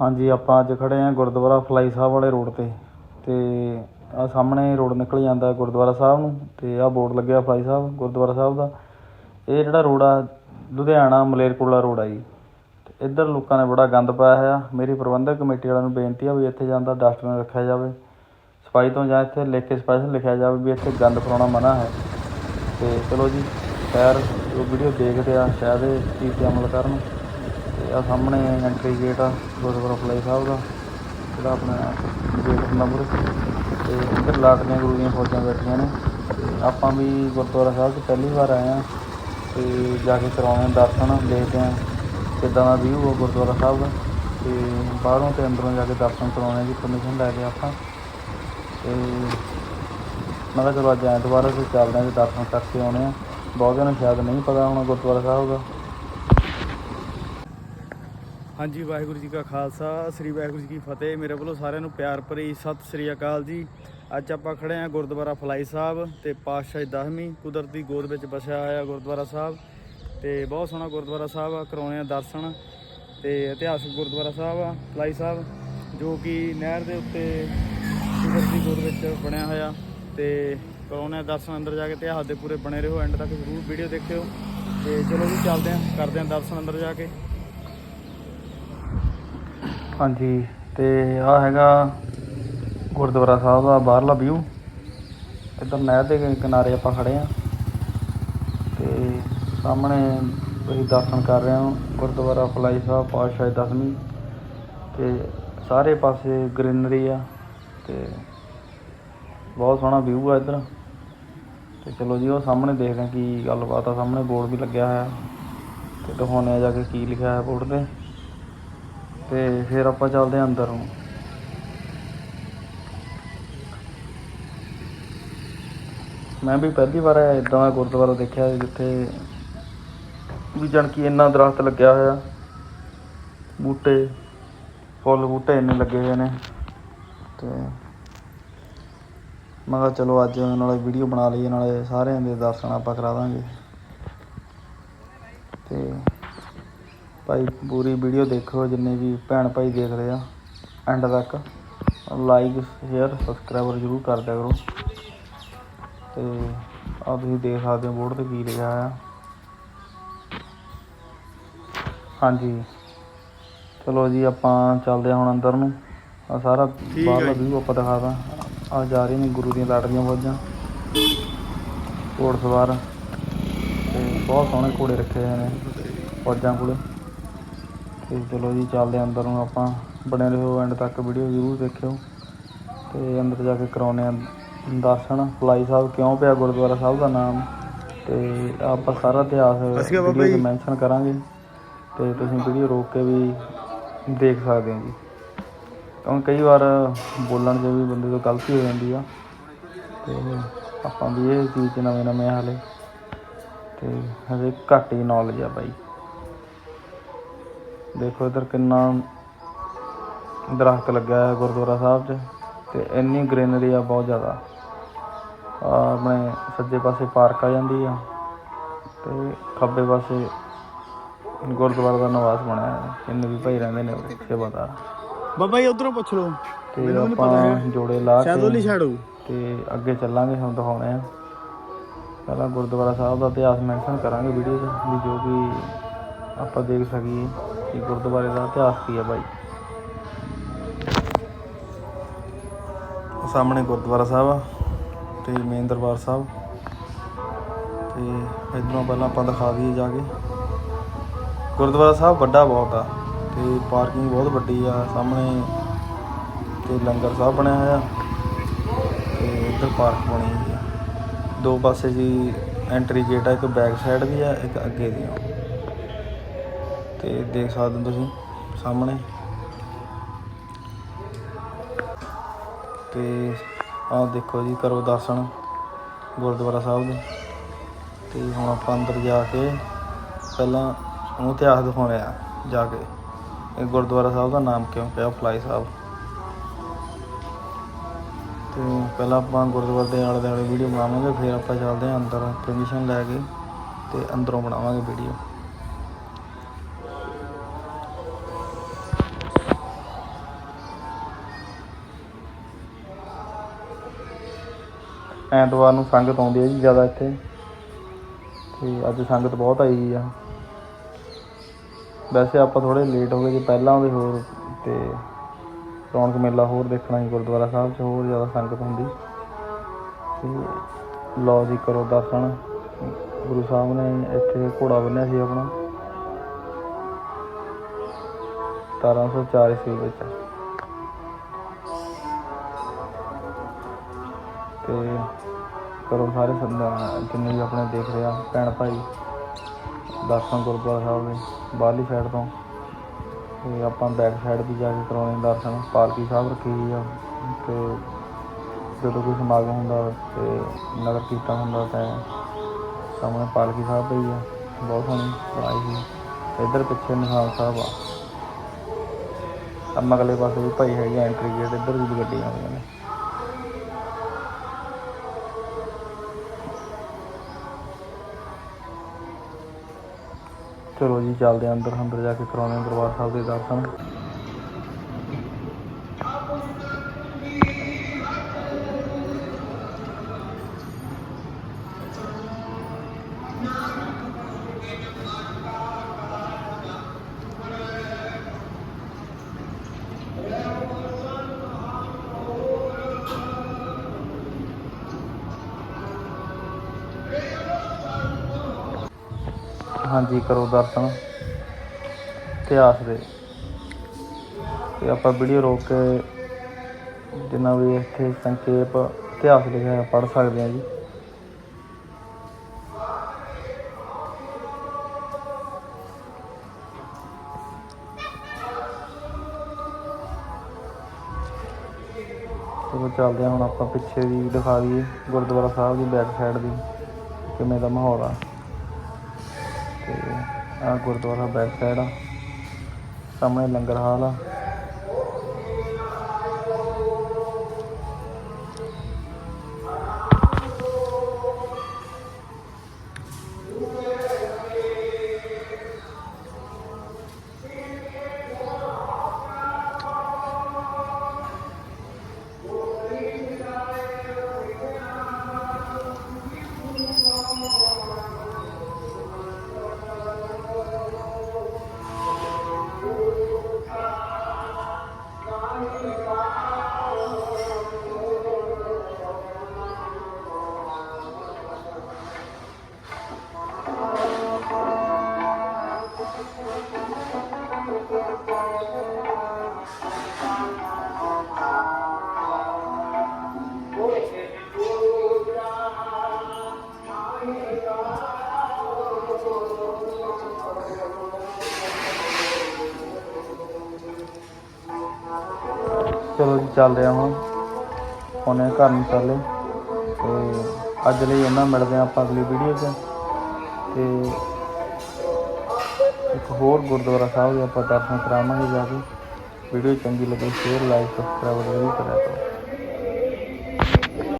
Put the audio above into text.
ਹਾਂਜੀ, ਆਪਾਂ ਅੱਜ ਖੜੇ ਹਾਂ ਗੁਰਦੁਆਰਾ ਫਲਾਈ ਸਾਹਿਬ ਵਾਲੇ ਰੋਡ ਤੇ। ਤੇ ਆ ਸਾਹਮਣੇ ਰੋਡ ਨਿਕਲ ਜਾਂਦਾ ਗੁਰਦੁਆਰਾ ਸਾਹਿਬ ਨੂੰ, ਤੇ ਆ ਬੋਰਡ ਲੱਗਿਆ ਫਲਾਈ ਸਾਹਿਬ, ਗੁਰਦੁਆਰਾ ਸਾਹਿਬ ਦਾ। ਇਹ ਜਿਹੜਾ ਰੋਡ ਆ, ਲੁਧਿਆਣਾ ਮਲੇਰਕੋਟਲਾ ਰੋਡ ਆ ਜੀ। ਤੇ ਇੱਧਰ ਲੋਕਾਂ ਨੇ ਬੜਾ ਗੰਦ ਪਾਇਆ ਹੋਇਆ। ਮੇਰੀ ਪ੍ਰਬੰਧਕ ਕਮੇਟੀ ਵਾਲਿਆਂ ਨੂੰ ਬੇਨਤੀ ਆ ਵੀ ਇੱਥੇ ਜਾਂਦਾ ਡਸਟਬਿਨ ਰੱਖਿਆ ਜਾਵੇ। ਸਫ਼ਾਈ ਤੋਂ ਜਾਂ ਇੱਥੇ ਲਿਖ ਕੇ ਸਪੈਸ਼ਲ ਲਿਖਿਆ ਜਾਵੇ ਵੀ ਇੱਥੇ ਗੰਦ ਫਲਾਉਣਾ ਮਨਾ ਹੈ। ਤੇ ਚਲੋ ਜੀ, ਖੈਰ, ਜੋ ਵੀਡੀਓ ਦੇਖਦੇ ਆ, ਸ਼ਾਇਦ ਇਹ ਚੀਜ਼ ਤੇ ਅਮਲ ਕਰਨ। ਆ ਸਾਹਮਣੇ ਐਂਟਰੀ ਗੇਟ ਆ, ਗੁਰਦੁਆਰਾ ਫਲਾਈ ਸਾਹਿਬ ਦਾ, ਜਿਹੜਾ ਆਪਣਾ ਗੇਟ ਨੰਬਰ ਤੇ ਇੱਧਰ ਲਾਟੀਆਂ ਗੁਰੂ ਦੀਆਂ ਫੌਜਾਂ ਬੈਠੀਆਂ ਨੇ। ਆਪਾਂ ਵੀ ਗੁਰਦੁਆਰਾ ਸਾਹਿਬ 'ਚ ਪਹਿਲੀ ਵਾਰ ਆਏ ਆ ਤੇ ਜਾ ਕੇ ਕਰਾਉਣੇ ਆ ਦਰਸ਼ਨ, ਦੇਖਦੇ ਆ ਕਿੱਦਾਂ ਦਾ ਵਿਊ ਆ ਗੁਰਦੁਆਰਾ ਸਾਹਿਬ ਦਾ। ਤੇ ਬਾਹਰੋਂ ਤੇ ਅੰਦਰੋਂ ਜਾ ਕੇ ਦਰਸ਼ਨ ਕਰਾਉਣੇ ਦੀ ਪਰਮਿਸ਼ਨ ਲੈ ਕੇ ਆਪਾਂ। ਤੇ ਮੈਂ ਕਿਹਾ ਚਲੋ ਅੱਜ ਐਤਵਾਰ ਅਸੀਂ ਤੇ ਚੱਲਦੇ ਆ ਤੇ ਦਰਸ਼ਨ ਕਰਕੇ ਆਉਣੇ ਆ। ਬਹੁਤਿਆਂ ਨੂੰ ਸ਼ਾਇਦ ਨਹੀਂ ਪਤਾ ਹੋਣਾ ਗੁਰਦੁਆਰਾ ਸਾਹਿਬ ਦਾ। ਹਾਂਜੀ, ਵਾਹਿਗੁਰੂ ਜੀ ਕਾ ਖਾਲਸਾ, ਸ੍ਰੀ ਵਾਹਿਗੁਰੂ ਜੀ ਕੀ ਫਤਿਹ। ਮੇਰੇ ਵੱਲੋਂ ਸਾਰਿਆਂ ਨੂੰ ਪਿਆਰ ਭਰੀ ਸਤਿ ਸ੍ਰੀ ਅਕਾਲ ਜੀ। ਅੱਜ ਆਪਾਂ ਖੜੇ ਹਾਂ ਗੁਰਦੁਆਰਾ ਫਲਾਈ ਸਾਹਿਬ ਤੇ ਪਾਤਸ਼ਾਹੀ ਦਸਵੀਂ ਕੁਦਰਤੀ ਗੋਦ ਵਿੱਚ ਵਸਿਆ ਹੋਇਆ ਗੁਰਦੁਆਰਾ ਸਾਹਿਬ। ਤੇ ਬਹੁਤ ਸੋਹਣਾ ਗੁਰਦੁਆਰਾ ਸਾਹਿਬ ਆ ਕਰਾਉਣੇ ਆ ਦਰਸ਼ਨ ਤੇ ਇਤਿਹਾਸਕ ਗੁਰਦੁਆਰਾ ਸਾਹਿਬ ਆ, ਫਲਾਈ ਸਾਹਿਬ, ਜੋ ਕਿ ਨਹਿਰ ਦੇ ਉੱਤੇ ਕੁਦਰਤੀ ਗੋਦ ਵਿੱਚ ਬਣਿਆ ਹੋਇਆ। ਤੇ ਕਰਾਉਣੇ ਆ ਦਰਸ਼ਨ, ਅੰਦਰ ਜਾ ਕੇ ਇਤਿਹਾਸ ਦੇ ਪੂਰੇ ਬਣੇ ਰਹੋ ਐਂਡ ਤੱਕ ਜ਼ਰੂਰ ਵੀਡੀਓ ਦੇਖਿਓ। ਤੇ ਚਲੋ ਜੀ, ਚੱਲਦੇ ਆਂ ਕਰਦੇ ਆਂ ਦਰਸ਼ਨ ਅੰਦਰ ਜਾ ਕੇ। ਹਾਂਜੀ, ਤੇ ਆ ਹੈਗਾ ਗੁਰਦੁਆਰਾ ਸਾਹਿਬ ਦਾ ਬਾਹਰਲਾ ਵਿਊ ਇੱਧਰ ਨਹਿਰ ਦੇ ਕਿਨਾਰੇ ਆਪਾਂ ਖੜੇ ਆ। ਤੇ ਸਾਹਮਣੇ ਤੁਸੀਂ ਦਰਸ਼ਨ ਕਰ ਰਹੇ ਹੋ ਗੁਰਦੁਆਰਾ ਫਲਾਈ ਸਾਹਿਬ, ਪਾਤਸ਼ਾਹ ਦਸਵੀਂ। ਤੇ ਸਾਰੇ ਪਾਸੇ ਗ੍ਰੀਨਰੀ ਆ, ਤੇ ਬਹੁਤ ਸੋਹਣਾ ਵਿਊ ਆ ਇੱਧਰ। ਤੇ ਚਲੋ ਜੀ, ਉਹ ਸਾਹਮਣੇ ਦੇਖਦੇ ਆ ਕੀ ਗੱਲਬਾਤ ਆ। ਸਾਹਮਣੇ ਬੋਰਡ ਵੀ ਲੱਗਿਆ ਹੋਇਆ। ਤੇ ਦਿਖਾਉਂਦੇ ਆ ਜਾ ਕੇ ਕੀ ਲਿਖਿਆ ਹੈ ਬੋਰਡ ਤੇ। ਤੇ ਫਿਰ ਆਪਾਂ ਚੱਲਦੇ ਹਾਂ ਅੰਦਰ। ਨੂੰ ਮੈਂ ਵੀ ਪਹਿਲੀ ਵਾਰ ਇਦਾਂ ਦਾ ਗੁਰਦੁਆਰਾ ਦੇਖਿਆ ਜਿੱਥੇ ਵੀ ਜਾਣ ਕਿ ਇੰਨਾ ਦਰਖਤ ਲੱਗਿਆ ਹੋਇਆ। ਬੂਟੇ, ਫੁੱਲ ਬੂਟੇ ਇੰਨੇ ਲੱਗੇ ਹੋਏ ਨੇ। ਤੇ ਮੈਂ ਕਿਹਾ ਚਲੋ ਅੱਜ ਨਾਲੇ ਵੀਡੀਓ ਬਣਾ ਲਈਏ, ਨਾਲੇ ਸਾਰਿਆਂ ਦੇ ਦਰਸ਼ਨ ਆਪਾਂ ਕਰਾ ਦਾਂਗੇ। ਤੇ ਭਾਈ ਪੂਰੀ ਵੀਡੀਓ ਦੇਖੋ ਜਿੰਨੇ ਵੀ ਭੈਣ ਭਾਈ ਦੇਖਦੇ ਆ ਐਂਡ ਤੱਕ। ਲਾਈਕ ਸ਼ੇਅਰ ਸਬਸਕ੍ਰਾਈਬਰ ਜ਼ਰੂਰ ਕਰ ਦਿਆ ਕਰੋ। ਤੇ ਆ ਤੁਸੀਂ ਦੇਖ ਸਕਦੇ ਹੋ ਬੋਰਡ ਤੇ ਕੀ ਲਿਖਿਆ ਆ ਹਾਂਜੀ। ਚਲੋ ਜੀ ਆਪਾਂ ਚੱਲਦੇ ਹਾਂ ਹੁਣ ਅੰਦਰ ਨੂੰ। ਆ ਸਾਰਾ ਬਾਹਰਲਾ ਵਿਊ ਆਪਾਂ ਦਿਖਾਦਾ ਆ ਜਾ ਰਹੇ ਨੇ ਗੁਰੂ ਦੀਆਂ ਲਾਡਲੀਆਂ ਫੌਜਾਂ ਘੋੜ ਸਵਾਰ। ਤੇ ਬਹੁਤ ਸੋਹਣੇ ਘੋੜੇ ਰੱਖੇ ਹੋਏ ਨੇ ਫੌਜਾਂ ਕੋਲੇ। ਤੇ ਚਲੋ ਜੀ ਚੱਲਦੇ ਅੰਦਰ ਨੂੰ ਆਪਾਂ। ਬਣੇ ਰਹੋ ਐਂਡ ਤੱਕ ਵੀਡੀਓ ਜ਼ਰੂਰ ਦੇਖਿਓ। ਤੇ ਅੰਦਰ ਜਾ ਕੇ ਕਰਾਉਨੇ ਆ ਦਰਸ਼ਨ। ਫਲਾਈ ਸਾਹਿਬ ਕਿਉਂ ਪਿਆ ਗੁਰਦੁਆਰਾ ਸਾਹਿਬ ਦਾ ਨਾਮ? ਤੇ ਆਪਾਂ ਸਾਰਾ ਇਤਿਹਾਸ ਵੀਡੀਓ ਮੈਂਸ਼ਨ ਕਰਾਂਗੇ। ਤੇ ਤੁਸੀਂ ਵੀਡੀਓ ਰੋਕ ਕੇ ਵੀ ਦੇਖ ਸਕਦੇ ਹੋ ਜੀ। ਕਿਉਂਕਿ ਕਈ ਵਾਰ ਬੋਲਣ 'ਚ ਵੀ ਬੰਦੇ ਤੋਂ ਗਲਤੀ ਹੋ ਜਾਂਦੀ ਆ। ਤੇ ਆਪਾਂ ਵੀ ਇਹ ਚੀਜ਼ ਨਵੇਂ ਨਵੇਂ ਹਾਲੇ। ਤੇ ਹਜੇ ਘੱਟ ਹੀ ਨੌਲੇਜ ਆ ਬਾਈ। ਦੇਖੋ ਇਧਰ ਕਿੰਨਾ ਦਰਖਤ ਲੱਗਿਆ ਹੈ ਗੁਰਦੁਆਰਾ ਸਾਹਿਬ 'ਚ ਤੇ ਇੰਨੀ ਗ੍ਰੀਨਰੀ ਆ ਬਹੁਤ ਜ਼ਿਆਦਾ। ਆ ਆਪਣੇ ਸੱਜੇ ਪਾਸੇ ਪਾਰਕ ਆ ਜਾਂਦੀ ਆ ਤੇ ਖੱਬੇ ਪਾਸੇ ਗੁਰਦੁਆਰਾ ਦਾ ਨਿਵਾਸ ਬਣਿਆ ਹੈ ਜਿੰਨੇ ਵੀ ਭਾਈ ਰਹਿੰਦੇ ਨੇ ਉਰੇ ਸੇਵਾਦਾਰ। ਬਾਬਾ ਜੀ ਉਧਰੋਂ ਪੁੱਛ ਲਓ। ਤੇ ਆਪਾਂ ਜੋੜੇ ਲਾ ਕੇ ਛਾੜੋ ਤੇ ਅੱਗੇ ਚੱਲਾਂਗੇ ਹੁਣ ਦਿਖਾਉਣੇ ਆ। ਪਹਿਲਾਂ ਗੁਰਦੁਆਰਾ ਸਾਹਿਬ ਦਾ ਇਤਿਹਾਸ ਮੈਂਸ਼ਨ ਕਰਾਂਗੇ ਵੀਡੀਓ 'ਚ ਵੀ ਜੋ ਕਿ ਆਪਾਂ ਦੇਖ ਸਕੀਏ। ਕਿ ਗੁਰਦੁਆਰੇ ਦਾ ਇਤਿਹਾਸ ਕੀ ਹੈ ਬਾਈ? ਸਾਹਮਣੇ ਗੁਰਦੁਆਰਾ ਸਾਹਿਬ ਆ ਤੇ ਮੇਨ ਦਰਬਾਰ ਸਾਹਿਬ। ਤੇ ਇਧਰੋਂ ਪਹਿਲਾਂ ਆਪਾਂ ਦਿਖਾ ਦਈਏ ਜਾ ਕੇ। ਗੁਰਦੁਆਰਾ ਸਾਹਿਬ ਵੱਡਾ ਬਹੁਤ ਆ ਤੇ ਪਾਰਕਿੰਗ ਬਹੁਤ ਵੱਡੀ ਆ ਸਾਹਮਣੇ। ਤੇ ਲੰਗਰ ਸਾਹਿਬ ਬਣਿਆ ਹੋਇਆ। ਤੇ ਇੱਧਰ ਪਾਰਕ ਬਣੀ ਹੋਈ ਆ। ਦੋ ਪਾਸੇ ਜੀ ਐਂਟਰੀ ਗੇਟ ਆ, ਇੱਕ ਬੈਕ ਸਾਈਡ ਵੀ ਆ, ਇੱਕ ਅੱਗੇ ਦੀ ਆ। ਤੇ ਦੇਖ ਸਕਦੇ ਹੋ ਤੁਸੀਂ ਸਾਹਮਣੇ। ਤੇ ਆਹ ਦੇਖੋ ਜੀ, ਕਰੋ ਦਰਸ਼ਨ ਗੁਰਦੁਆਰਾ ਸਾਹਿਬ ਦੇ। ਤੇ ਹੁਣ ਆਪਾਂ ਅੰਦਰ ਜਾ ਕੇ ਪਹਿਲਾਂ ਉਹਨੂੰ ਇਤਿਹਾਸ ਦਿਖਾਉਣੇ ਆ ਜਾ ਕੇ। ਇਹ ਗੁਰਦੁਆਰਾ ਸਾਹਿਬ ਦਾ ਨਾਮ ਕਿਉਂ ਪਿਆ? ਫਲਾਈ ਸਾਹਿਬ। ਤੇ ਪਹਿਲਾਂ ਆਪਾਂ ਗੁਰਦੁਆਰੇ ਦੇ ਆਲੇ ਦੁਆਲੇ ਵੀਡੀਓ ਬਣਾਵਾਂਗੇ, ਫਿਰ ਆਪਾਂ ਚੱਲਦੇ ਹਾਂ ਅੰਦਰ ਪਰਮਿਸ਼ਨ ਲੈ ਕੇ ਤੇ ਅੰਦਰੋਂ ਬਣਾਵਾਂਗੇ ਵੀਡੀਓ ਐਤਵਾਰ ਨੂੰ ਸੰਗਤ ਆਉਂਦੀ ਹੈ ਜੀ ਜ਼ਿਆਦਾ ਇੱਥੇ। ਤੇ ਅੱਜ ਸੰਗਤ ਬਹੁਤ ਆਈ ਹੋਈ ਆ। ਵੈਸੇ ਆਪਾਂ ਥੋੜੇ ਲੇਟ ਹੋ ਗਏ ਜੀ, ਪਹਿਲਾਂ ਆਉਂਦੇ ਹੋਰ ਤੇ ਰੌਣਕ ਮੇਲਾ ਹੋਰ ਦੇਖਣਾ ਸੀ ਗੁਰਦੁਆਰਾ ਸਾਹਿਬ 'ਚ ਹੋਰ ਜ਼ਿਆਦਾ ਸੰਗਤ ਹੁੰਦੀ। ਤੇ ਲਓ ਜੀ ਕਰੋ ਦਰਸ਼ਨ। ਗੁਰੂ ਸਾਹਿਬ ਨੇ ਇੱਥੇ ਘੋੜਾ ਬੰਨਿਆ ਸੀ ਆਪਣਾ। 1704 ਈਸਵੀ ਵਿੱਚ ਤੇ ਕਰੋ ਸਾਰੇ ਸੰਗਤਾਂ ਜਿੰਨੇ ਵੀ ਆਪਣੇ ਦੇਖ ਰਿਹਾ ਭੈਣ ਭਾਈ ਦਰਸ਼ਨ ਗੁਰਦੁਆਰਾ ਸਾਹਿਬ ਦੇ ਬਾਹਰਲੀ ਸਾਈਡ ਤੋਂ, ਤੇ ਆਪਾਂ ਬੈਕ ਸਾਈਡ ਵੀ ਜਾ ਕੇ ਕਰਾਉਣੇ ਦਰਸ਼ਨ, ਪਾਲਕੀ ਸਾਹਿਬ ਰੱਖੀ ਹੋਈ ਆ, ਤੇ ਜਦੋਂ ਕੋਈ ਸਮਾਗਮ ਹੁੰਦਾ ਤੇ ਨਗਰ ਕੀਰਤਨ ਹੁੰਦਾ ਤਾਂ ਸਾਹਮਣੇ ਪਾਲਕੀ ਸਾਹਿਬ ਪਈ ਆ, ਬਹੁਤ ਸੋਹਣੀ ਬਣਾਈ ਸੀ ਇੱਧਰ ਪਿੱਛੇ ਨਿਹਾਲ ਸਾਹਿਬ ਆ। ਆ ਅਗਲੇ ਪਾਸੇ ਵੀ ਭਾਈ ਹੈਗੇ ਐਂਟਰੀ ਗੇਟ ਇੱਧਰ ਵੀ ਗੱਡੀਆਂ ਆਉਂਦੀਆਂ ਨੇ। ਚਲੋ ਜੀ ਚੱਲਦੇ ਹਾਂ ਅੰਦਰ ਅੰਦਰ ਜਾ ਕੇ ਕਰਾਉਣੇ ਆ ਦਰਬਾਰ ਸਾਹਿਬ ਦੇ ਦਰਸ਼ਨ। ਹਾਂਜੀ, ਕਰੋ ਦਰਸ਼ਨ ਇਤਿਹਾਸ ਦੇ। ਤੇ ਆਪਾਂ ਵੀਡੀਓ ਰੋਕ ਕੇ ਜਿੰਨਾ ਵੀ ਇੱਥੇ ਸੰਖੇਪ ਇਤਿਹਾਸ ਲਿਖਿਆ ਪੜ੍ਹ ਸਕਦੇ ਹਾਂ ਜੀ। ਚਲੋ ਚੱਲਦੇ ਹਾਂ, ਹੁਣ ਆਪਾਂ ਪਿੱਛੇ ਵੀ ਦਿਖਾ ਦਈਏ ਗੁਰਦੁਆਰਾ ਸਾਹਿਬ ਦੀ ਬੈਕ ਸਾਈਡ ਦੀ, ਕਿਵੇਂ ਦਾ ਮਾਹੌਲ ਆ। ਤੇ ਆ ਗੁਰਦੁਆਰਾ ਬੈਕ ਸਾਈਡ ਆ। ਸਾਹਮਣੇ ਲੰਗਰ ਹਾਲ ਆ। ਚੱਲਦੇ ਆ ਹੁਣ ਉਹਨੇ ਘਰ ਨੂੰ ਚੱਲੇ ਤੇ ਅੱਜ ਲਈ ਇਹਨਾਂ ਮਿਲਦੇ ਆ ਆਪਾਂ ਅਗਲੀ ਵੀਡੀਓ 'ਚ। ਤੇ ਇੱਕ ਹੋਰ ਗੁਰਦੁਆਰਾ ਸਾਹਿਬ ਦੇ ਆਪਾਂ ਦਰਸ਼ਨ ਕਰਾਵਾਂਗੇ ਜਾ ਕੇ। ਵੀਡੀਓ ਚੰਗੀ ਲੱਗੇ ਸ਼ੇਅਰ ਲਾਈਕ ਸਬਸਕ੍ਰਾਈਬ ਜ਼ਰੂਰ ਕਰਿਆ ਕਰੋ।